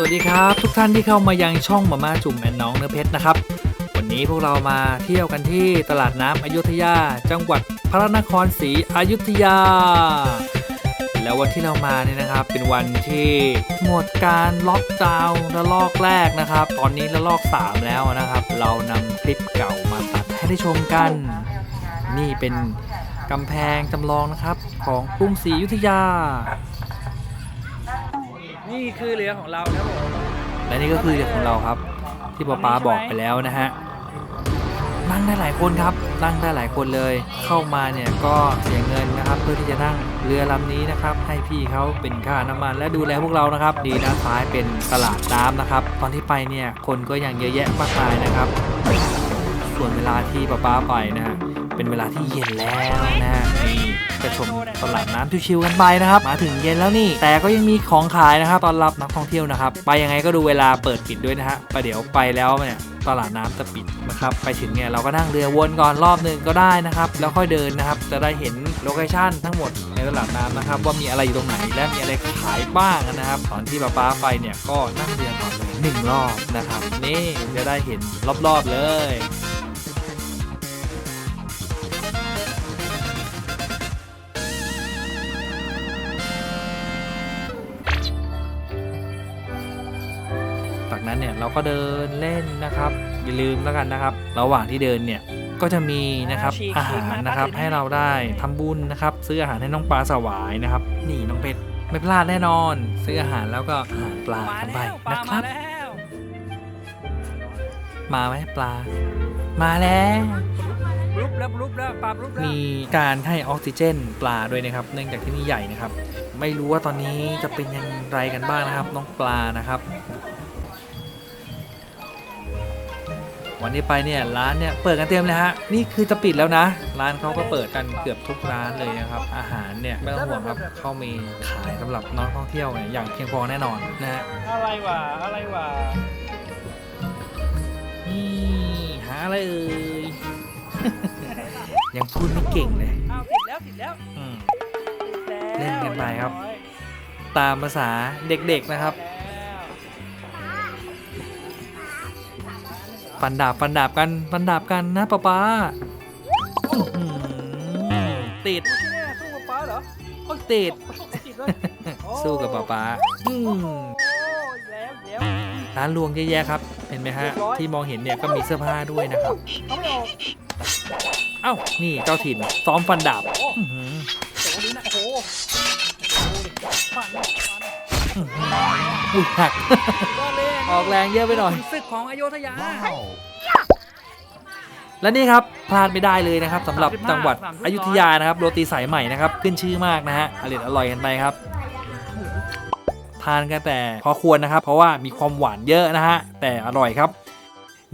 สวัสดีครับทุกท่านที่เข้ามายังช่องมาม่าจุ่มแอนน้องเนื้อเพชรนะครับ วันนี้พวกเรามาเที่ยวกันที่ตลาดน้ำอยุธยา จังหวัดพระนครศรีอยุธยา แล้ววันที่เรามาเนี่ยนะครับ เป็นวันที่หมดการล็อกดาวน์ระลอกแรกนะครับ ตอนนี้ระลอก 3 แล้วนะครับ เรานำคลิปเก่ามาตัดให้ได้ชมกัน นี่เป็นกำแพงจำลองนะครับของกรุงศรีอยุธยา นี่คือเรือของเราครับผมและนี่ก็คือเรือของเราครับ ที่ป๊าป๊าบอกไปแล้วนะฮะนั่งได้หลายคนครับ นั่งได้หลายคนเลย เข้ามาเนี่ยก็เสียเงินนะครับ เพื่อที่จะนั่งเรือลำนี้นะครับ ให้พี่เขาเป็นค่าน้ำมัน และดูแลพวกเรานะครับ ดีด้านซ้ายเป็นตลาดน้ำนะครับ ตอนที่ไปเนี่ยคนก็ยังเยอะแยะมากมายนะครับ ส่วนเวลาที่ป๊าป๊าไปนะฮะ เป็นเวลาที่เย็นแล้วนะนี่จะชมตลาดน้ำชิวๆกันไปนะครับ มาถึงเย็นแล้วนี่ แต่ก็ยังมีของขายนะครับตอนรับนักท่องเที่ยวนะครับ ไปยังไงก็ดูเวลาเปิดปิดด้วยนะฮะประเดี๋ยวไปแล้วเนี่ยตลาดน้ำจะปิดนะครับ ไปถึงเนี่ยเราก็นั่งเรือวนก่อนรอบหนึ่งก็ได้นะครับ แล้วค่อยเดินนะครับ จะได้เห็นโลเคชั่นทั้งหมดในตลาดน้ำนะครับ ว่ามีอะไรอยู่ตรงไหนและมีอะไรขายบ้างนะครับ ตอนที่ป้าป้าไปเนี่ยก็นั่งเรือก่อนเลยหนึ่งรอบนะครับ นี่จะได้เห็นรอบๆเลย จากนั้นเนี่ยเราก็เดินเล่นนะครับอย่าลืมแล้วกันนะครับ ระหว่างที่เดินเนี่ยก็จะมีนะครับฉีกอาหารฉีกมานะครับป้าถือให้ให้เราได้ทำบุญนะครับ ซื้ออาหารให้น้องปลาสวายนะครับ นี่น้องเป็ดไม่พลาดแน่นอน ซื้ออาหารแล้วก็อาหารปลามากันไปแล้วปลานะคมารับแล้วมาไหมปลา มาแล้วรุบแล้วรุบแล้วปลารุบแล้วมีการให้ออกซิเจนปลาด้วยนะครับ เนื่องจากที่นี่ใหญ่นะครับ ไม่รู้ว่าตอนนี้จะเป็นอยังไงกันบ้างนะครับ น้องปลานะครับ วันนี้ไปเนี่ยร้านเนี่ยเปิดกันเต็มเลยฮะนี่คือจะปิดแล้วนะ ร้านเขาก็เปิดกันเกือบทุกร้านเลยนะครับ อาหารเนี่ยไม่ต้องห่วงครับเขามีขายสำหรับนักท่องเที่ยวเนี่ยอย่างเพียงพอแน่นอนนะฮะอะไรวะอะไรวะนี่หาอะไรเอ่ยยังพูดไม่เก่งเลยอ้าวผิดแล้วผิดแล้วอืมผิดแล้วเล่นกันไปครับเยอยตามภาษาเด็กๆนะครับ ฟันดาบฟันดาบกันฟันดาบกันนะป๊าป๊าอื้อหือติดที่นี่สู้กับปลาเหรอโอ้ยติดติดเลยสู้กับป๊าป๊าอืมโอ้ยแล้วแล้วร้านรวงเยอะแยะครับ เห็นไหมฮะ ที่มองเห็นเนี่ยก็มีเสื้อผ้าด้วยนะครับเขาไม่ออกเอ้า นี่เจ้าถิ่นซ้อมฟันดาบโอ้อื้อหือโหดูนะโอ้โหโอ้โหฟันฟันอื้อหืออุ้ยหักก็เล่น ออกแรงเยอะไปหน่อย ศึกของอโยธยา และนี่ครับพลาดไม่ได้เลยนะครับสำหรับ35จังหวัด30อยุธยานะครับโรตีสายใหม่นะครับขึ้นชื่อมากนะฮะอร่อยอร่อยกันไปครับ ทานกันแต่พอควรนะครับ เพราะว่ามีความหวานเยอะนะฮะแต่อร่อยครับ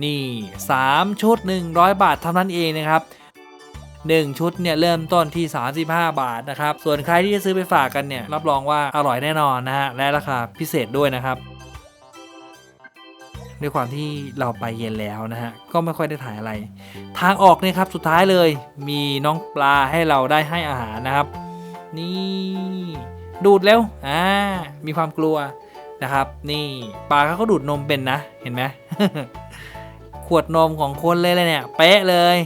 นี่ 3 ชุด 100 บาทเท่านั้นเองนะครับ 1 ชุดเนี่ยเริ่มต้นที่ 35 บาทนะครับ ส่วนใครที่จะซื้อไปฝากกันเนี่ยรับรองว่าอร่อยแน่นอนนะฮะและราคาพิเศษด้วยนะครับ ด้วยความที่เราไปเย็นแล้วนะฮะ ก็ไม่ค่อยได้ถ่ายอะไร ทางออกเนี่ยครับสุดท้ายเลยมีน้องปลาให้เราได้ให้อาหารนะครับ นี่ดูดเร็วอ่ามีความกลัวนะครับ นี่ปลาเขาก็ดูดนมเป็นนะเห็นไหมขวดนมของคนเลยเลยเนี่ยเป๊ะเลย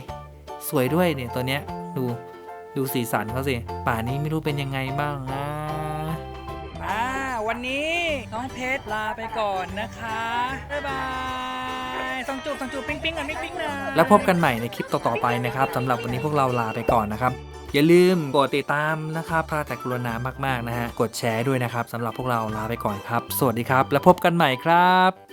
สวยด้วยเนี่ยตัวเนี้ยดูดูสีสันเขาสิป่านี้ไม่รู้เป็นยังไงบ้างนะ วันนี้น้องเพชรลาไปก่อนนะคะ บ๊ายบายส่งจูบส่งจูบปิ๊งปิ๊งกันปิ๊งปิ๊งนะ แล้วพบกันใหม่ในคลิปต่อๆไปนะครับสำหรับวันนี้พวกเราลาไปก่อนนะครับ อย่าลืมกดติดตามนะครับพระแต่กรุณามากๆนะฮะ กดแชร์ด้วยนะครับสำหรับพวกเราลาไปก่อนครับ สวัสดีครับ แล้วพบกันใหม่ครับ